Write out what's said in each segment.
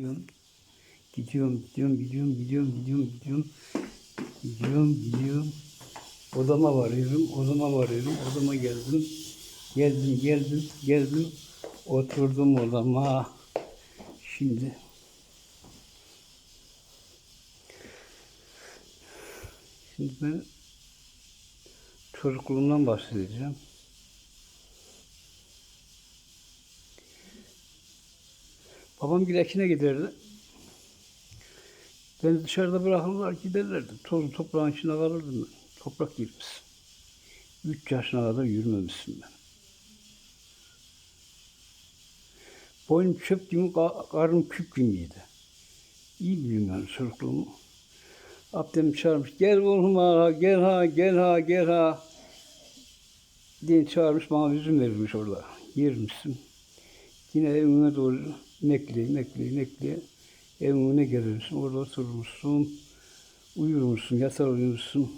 gidiyorum. Gidiyorum, gidiyorum, gidiyorum, gidiyorum, gidiyorum, gidiyorum. Gidiyorum, gidiyorum. Odama varıyorum, odama varıyorum, odama geldim. Geldim, geldim, geldim. Oturdum odama. Şimdi Şimdi ben çocukluğumdan bahsedeceğim. Babam gilekine giderdi. Beni dışarıda bırakırlar giderlerdi. Toz toprağın içinde kalırdım ben. Toprak girmiş. Üç yaşına kadar yürümemişsin ben. Boynum çöp gibi, ka- karnım küp gibiydi. İyi biliyorum yani çocukluğumu. Abdem çağırmış. Gel oğlum ha, gel ha, gel ha, gel ha. diye çağırmış bana üzüm verirmiş orada. Yermişsin. Yine evime doğru mekleye, mekleye, mekleye evime gelirsin. Orada otururmuşsun. Uyurmuşsun, yatar uyurmuşsun.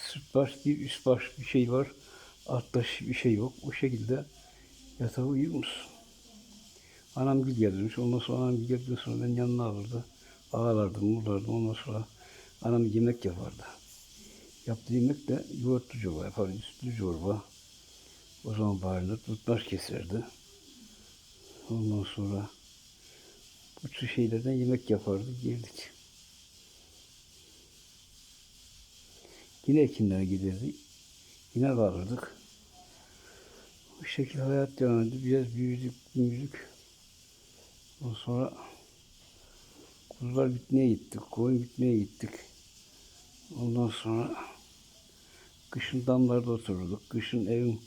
Sırt baş bir, üst baş bir şey var. Alt baş bir şey yok. O şekilde yatar uyurmuşsun. Anam gül gelirmiş. Ondan sonra anam gül geldikten sonra ben yanına alırdı. Ağlardım, uğurlardım. Ondan sonra anam yemek yapardı. Yaptığı yemek de yoğurtlu çorba yapardı. Sütlü çorba. O zaman bağırılır. Tutmaş keserdi. Ondan sonra bu tür şeylerden yemek yapardı. Yerdik. Yine ekinlere giderdik. Yine kalırdık. Bu şekilde hayat devam etti. Biraz büyüdük, büyüdük. Ondan sonra kuzular bitmeye gittik, koyun bitmeye gittik. Ondan sonra kışın damlarda otururduk. Kışın evin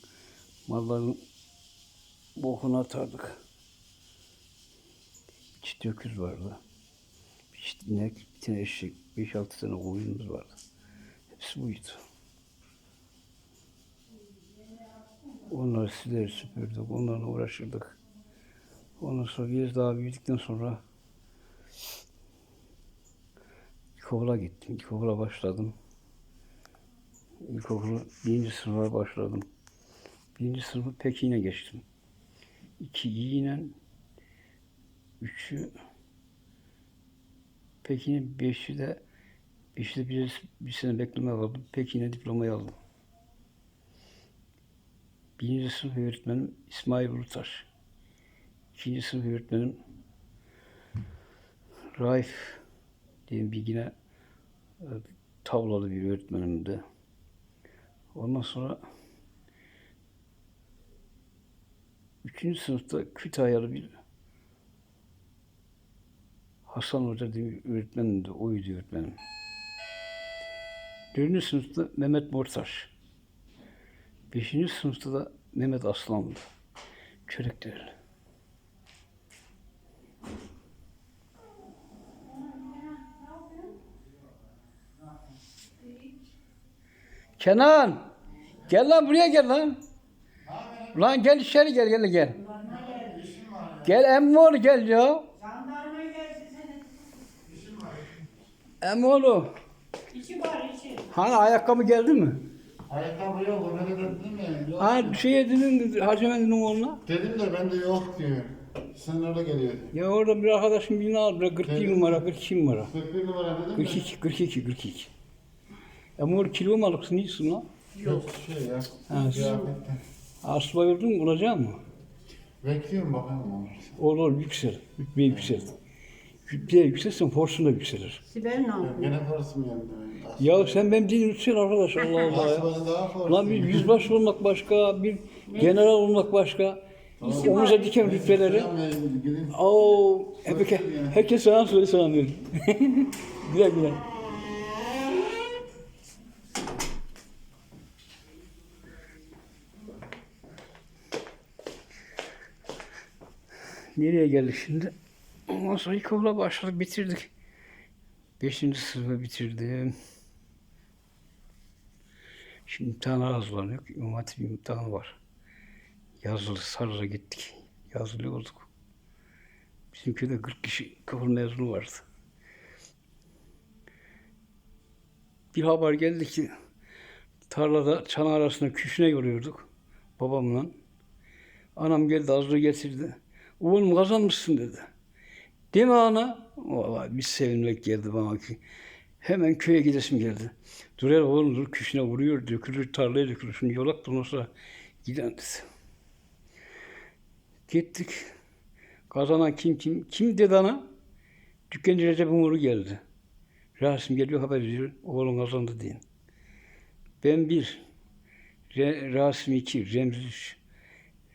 malların bokunu atardık çift öküz vardı. Bir çift inek, bir tane eşek, 5-6 tane koyunumuz vardı. Hepsi buydu. Onları siler süpürdük, onlarla uğraşırdık. Ondan sonra biraz daha büyüdükten sonra ilkokula gittim. İlkokula başladım. İlkokulu birinci sınıfa başladım. Birinci sınıfı Pekin'e geçtim. İki yine 3'ü Pekin'in 5'i de 5'i bir, bir sene bekleme aldım. Pekin'e diplomayı aldım. Birinci sınıf öğretmenim İsmail Ulutaş. İkinci sınıf öğretmenim Raif diye bir yine e, tavlalı bir öğretmenimdi. Ondan sonra üçüncü sınıfta Kütahyalı bir Hasan Hoca diye öğretmenimdi. Oydu öğretmenim. Dördüncü sınıfta Mehmet Mortaş. Beşinci sınıfta da Mehmet Aslan'dı. Çöreklerli. Kenan! Gel lan buraya gel lan. Lan gel içeri gel gel gel. Gel emmoğlu gel ya. Emmoğlu. İçi var içi. Hani ayakkabı geldi mi? Ayakkabı yok, onu da dedim ya. Yok. Ha şey dedin Hacı Efendi'nin oğluna. Dedim de bende yok diyor. Sen orada geliyor. Ya orada bir arkadaşım birini aldı. 42 numara, 42 numara. 41 numara dedim de. 42, 42, 42. Emmoğlu kilo mu alırsın iyisin lan? Yok şey ya. Ha, Kıyafetten. Asubay oldun mu bulacak mı? Bekliyorum bakalım onu. Olur olur yüksel. Rütbeyi yüksel. Rütbeye yükselsen forsun da yükselir. Sibel ne yapıyor? Gene mı yandı? Ya sen benim dilim yüksel arkadaş Allah Allah ya. Daha. Lan bir yüzbaşı olmak başka, bir general olmak başka. Omuza diken rütbeleri. Oo, herkes, herkes sana söyle sana verir. güle güle. Nereye geldik şimdi? Ondan sonra ilkokula başladık, bitirdik. Beşinci sınıfı bitirdim. Şimdi imtihana hazırlanıyor. İmam Hatip imtihanı var. Yazılı Sarı'ya gittik. Yazılı olduk. Bizim köyde 40 kişi kabul mezunu vardı. Bir haber geldi ki tarlada çan arasında küşüne yoruyorduk babamla. Anam geldi azlığı getirdi. Oğlum kazanmışsın dedi. Değil mi ana? Vallahi bir sevinmek geldi bana ki. Hemen köye gidesim geldi. Dur hele oğlum dur küşüne vuruyor, dökülür, tarlaya dökülür. Şunu yolak sonra giden. Gittik. Kazanan kim kim? Kim dedi ana? Dükkancı Recep Umur'u geldi. Rasim geliyor haber veriyor. Oğlum kazandı deyin. Ben bir. Re, Rasim iki. Remzi üç.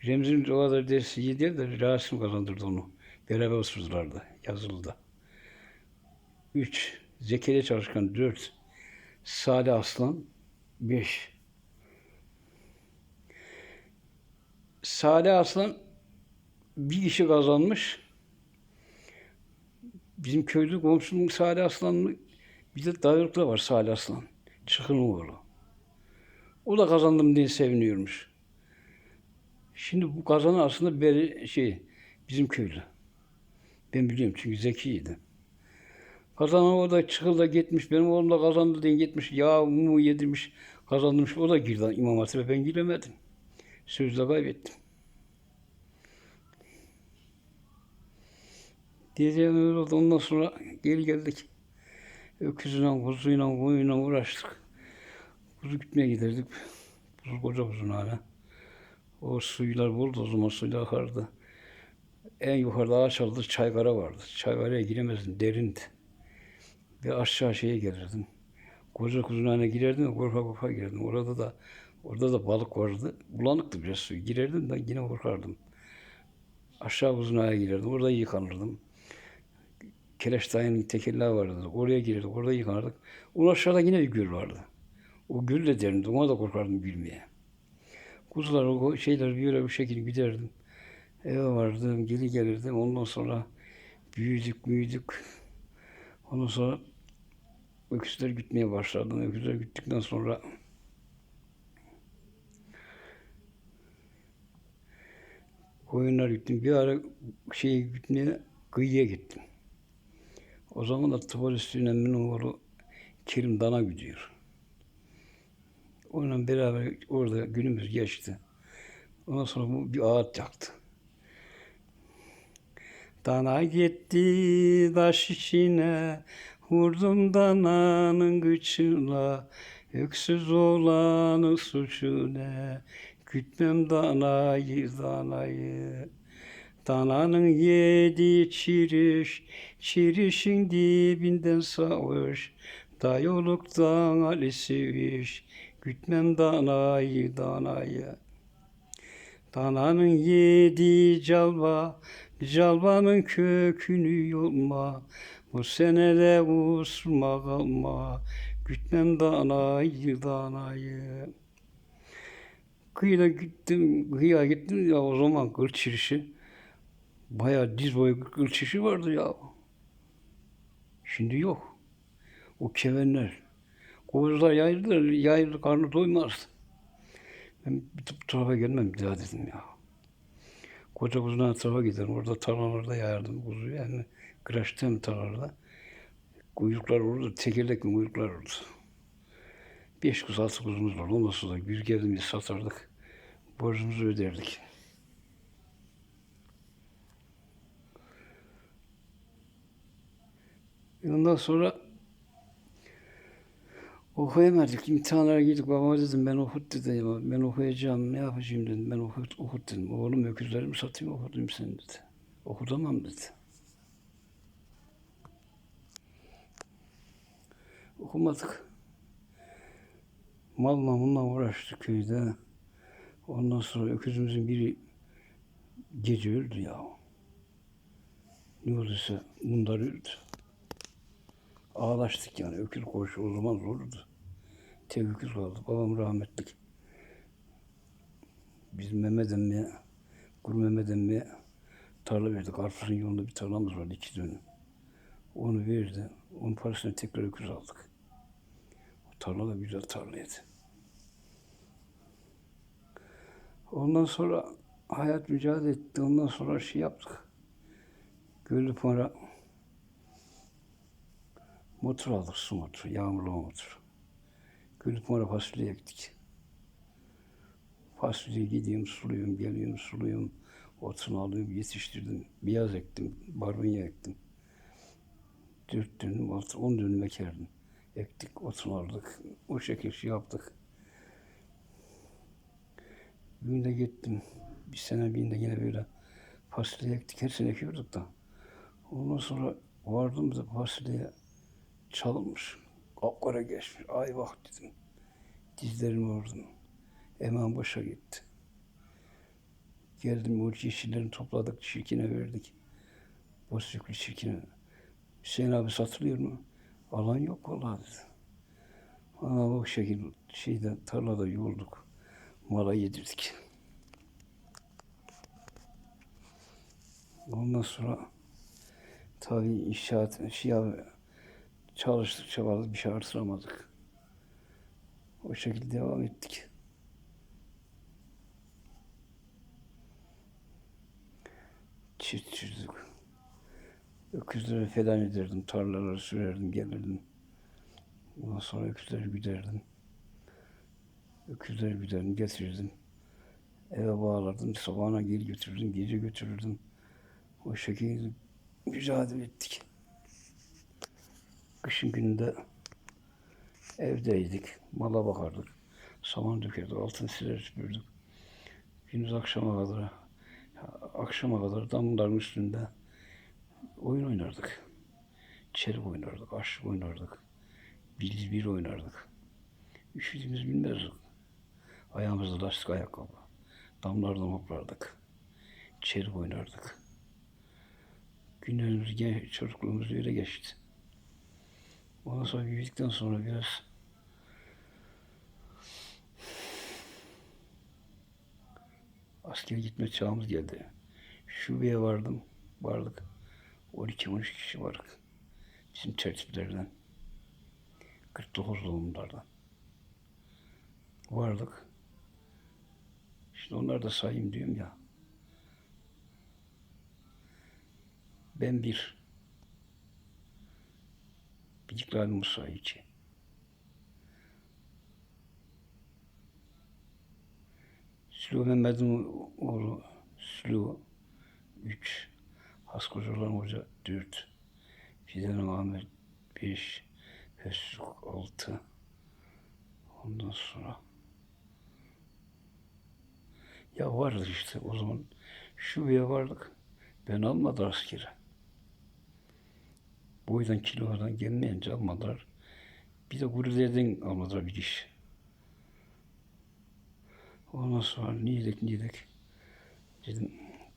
Remzi'nin o kadar dersi iyi de Rasim kazandırdı onu. Beraber oturdulardı yazılıda. Üç. Zekeriya Çalışkan dört. Salih Aslan beş. Salih Aslan bir kişi kazanmış. Bizim köylü komşunun Salih Aslan'ın bir de dayılıkta var Salih Aslan. Çıkın oğlu. O da kazandım diye seviniyormuş. Şimdi bu kazanan aslında beri şey bizim köylü. Ben biliyorum çünkü zekiydi. Kazanan o da çıkılda gitmiş. Benim oğlum da kazandı diye gitmiş. Yağ mu yedirmiş. Kazanmış. O da girdi İmam Hatip'e. Ben giremedim. Sözde kaybettim. Diyeceğim öyle oldu. Ondan sonra geri geldik. Öküzüyle, kuzuyla, koyunla uğraştık. Kuzu gitmeye giderdik. Kuzu koca uzun hala. O suylar boldu o zaman suyla akardı. En yukarıda ağaç aldı, çaygara vardı. Çaygaraya giremezdim, derindi. Ve aşağı şeye gelirdim. Koca kuzunhane girerdim, korka korka girerdim. Orada da orada da balık vardı. Bulanıktı biraz su. Girerdim de yine korkardım. Aşağı kuzunhaneye girerdim, orada yıkanırdım. Keleş dayının tekerleği vardı. Oraya girerdik, orada yıkanırdık. Onun aşağıda yine bir göl vardı. O göl de derimdi, ona da korkardım gülmeye. Kuzular, o şeyler böyle bu şekilde giderdim. Eve vardım, geri gelirdim. Ondan sonra büyüdük, büyüdük. Ondan sonra öküzler gütmeye başladım. Öküzler güttükten sonra koyunlar gittim. Bir ara şeyi gütmeye kıyıya gittim. O zaman da Tıbor üstüne benim oğlu Kerim Dana gidiyor. Onunla beraber orada günümüz geçti. Ondan sonra bu bir ağaç yaktı. Dana gitti taş içine, vurdum dananın gıçına. Öksüz olanın suçu ne, gütmem danayı danayı. Dananın yedi çiriş, çirişin dibinden savaş. Dayoluktan Ali seviş, gütmem danayı danayı. Dananın yedi calva, calvanın kökünü yolma. Bu senede usma kalma, gütmem danayı danayı. Kıyıda gittim, kıyıya gittim ya o zaman kır çirişi. Bayağı diz boyu kır çirişi vardı ya. Şimdi yok. O kevenler. Kovuzlar yayılır, yayılır, karnı doymaz. Ben bir tarafa gelmem bir daha dedim ya. Koca kuzudan tarafa giderim. Orada tarlalarda yayardım kuzuyu. Yani kıraçtım tarlalarda. Kuyruklar orada, tekerlekli kuyruklar orada. Beş kuzu, altı kuzumuz var. Ondan sonra bir geldiğimiz satardık. Borcumuzu öderdik. Ondan sonra okuyamadık. İmtihanlara girdik. Babama dedim ben okut dedim. Ben okuyacağım. Ne yapacağım dedim. Ben okut, okut dedim. Oğlum öküzlerimi satayım okutayım sen dedi. Okutamam dedi. Okumadık. Malla bununla uğraştık köyde. Ondan sonra öküzümüzün biri gece öldü ya. Ne olduysa bunlar öldü. Ağlaştık yani. Öküz koşu o zaman zordu. Tek öküz kaldı. Babam rahmetlik. Biz Mehmet emmiye, Kuru Mehmet emmiye tarla verdik. Arpuzun yolunda bir tarlamız vardı iki dönüm. Onu verdi. Onun parasını tekrar öküz aldık. O tarla da güzel tarlaydı. Ondan sonra hayat mücadele etti. Ondan sonra şey yaptık. Göllü para motor aldık, su motoru, yağmurlu motor. Göllü para fasulye ektik. Fasulye gidiyorum, suluyorum, geliyorum, suluyorum. Otunu alıp yetiştirdim. Beyaz ektim, barbunya ektim. Dört dönüm, altı, on dönüm ekerdim. Ektik, otunu aldık. O şekil şey yaptık. Bir de gittim. Bir sene bir gün de yine böyle fasulye ektik. Her sene ekiyorduk da. Ondan sonra vardım da fasulye çalınmış. Kapkara geçmiş. Ay bak dedim. Dizlerimi vurdum. Hemen boşa gitti. Geldim o yeşillerini topladık. Çirkine verdik. Bozcuklu çirkine. Hüseyin abi satılıyor mu? Alan yok vallahi dedi. Ama o şekilde şeyde tarlada yoğulduk. Mala yedirdik. Ondan sonra tabii inşaat şey abi, çalıştık çabaladık bir şey artıramadık. O şekilde devam ettik. Çift çizdik. Öküzleri falan ederdim, tarlaları sürerdim, gelirdim. Ondan sonra öküzleri güderdim. Öküzleri güderdim, getirirdim. Eve bağlardım, sabahına geri götürürdüm, gece götürürdüm. O şekilde mücadele ettik. Kışın gününde evdeydik, mala bakardık. Saman dökerdik, altın siler süpürdük. Gündüz akşama kadar, akşama kadar damların üstünde oyun oynardık. Çelik oynardık, aşık oynardık. Bir bir oynardık. Üşüdüğümüz bilmezdik. Ayağımızda lastik ayakkabı. Damlardan hoplardık. Çelik oynardık. Günlerimiz, çocukluğumuz öyle geçti. Ondan sonra büyüdükten sonra biraz askere gitme çağımız geldi. Şubeye vardım, vardık. 12-13 kişi vardık. Bizim tertiplerden. 49 doğumlulardan. Vardık. İşte onlar da sayayım diyorum ya. Ben bir. Bicikli Musa iki. Sülo Mehmet'in oğlu Sülo üç. Haskocalan Hoca dört. Fidan Ahmet beş. Fesuk altı. Ondan sonra ya vardı işte o zaman şubeye vardık. Ben almadılar askere. Boydan kilolardan gelmeyince almadılar. Bir de gurulerden almadılar bir iş. Ondan sonra niyedek niyedek dedim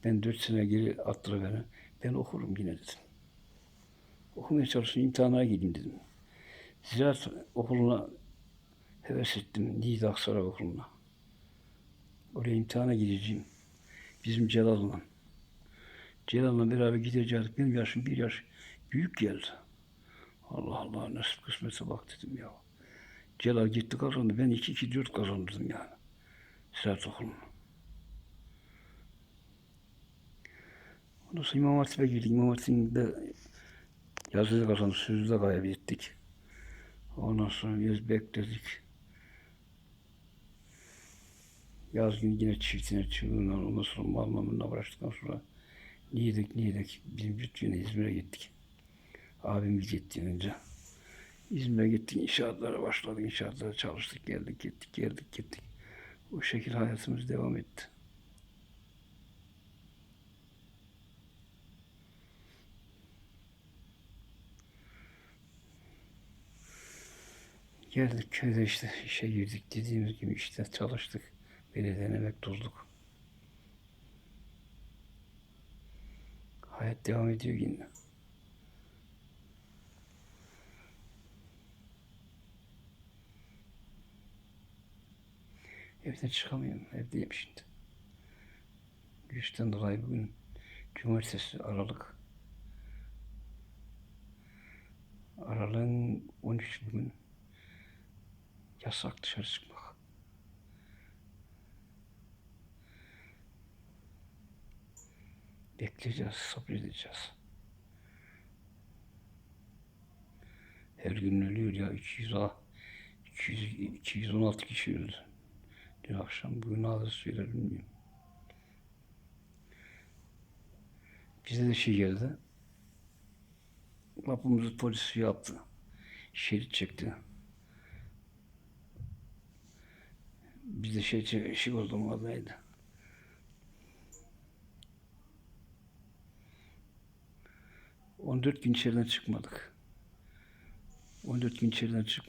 ben dört sene geri attılar beni. Ben okurum yine dedim. Okumaya çalışayım imtihana gideyim dedim. Ziraat okuluna heves ettim. Niğde Aksaray okuluna. Oraya imtihana gideceğim. Bizim Celal'la. Celal'la beraber gideceğiz. Benim yaşım bir yaş büyük geldi. Allah Allah nasip kısmetse bak dedim ya. Celal gitti kazandı. Ben iki iki dört kazandım yani. Ziraat okulunu. Ondan sonra İmam Hatip'e girdik. İmam Hatip'de yazılı kazandık. Sözlüde kaybettik. Ondan sonra biraz bekledik. Yaz günü yine çiftine çığırından ondan sonra mal mamınla uğraştıktan sonra niyedik niyedik bizim bütçeyle İzmir'e gittik. Abim gitti önce. İzmir'e gittik inşaatlara başladık inşaatlara çalıştık geldik gittik geldik gittik. O şekilde hayatımız devam etti. Geldik köyde işte işe girdik dediğimiz gibi işte çalıştık. Belediyeden emekli olduk. Hayat devam ediyor yine. Evden çıkamıyorum. Evdeyim şimdi. Güçten dolayı bugün cumartesi Aralık. Aralığın 13 bugün yasak dışarı çıkmak. Bekleyeceğiz, sabredeceğiz. Her gün ölüyor ya 200 a 200, 216 kişi öldü. Dün akşam bugün ağzı söyler bilmiyorum. Bize de şey geldi. Kapımızı polis yaptı. Şerit çekti. Biz de şey, şey, şey oldu adaydı. On dört gün içeriden çıkmadık. 14 gün içeriden çıkmadık.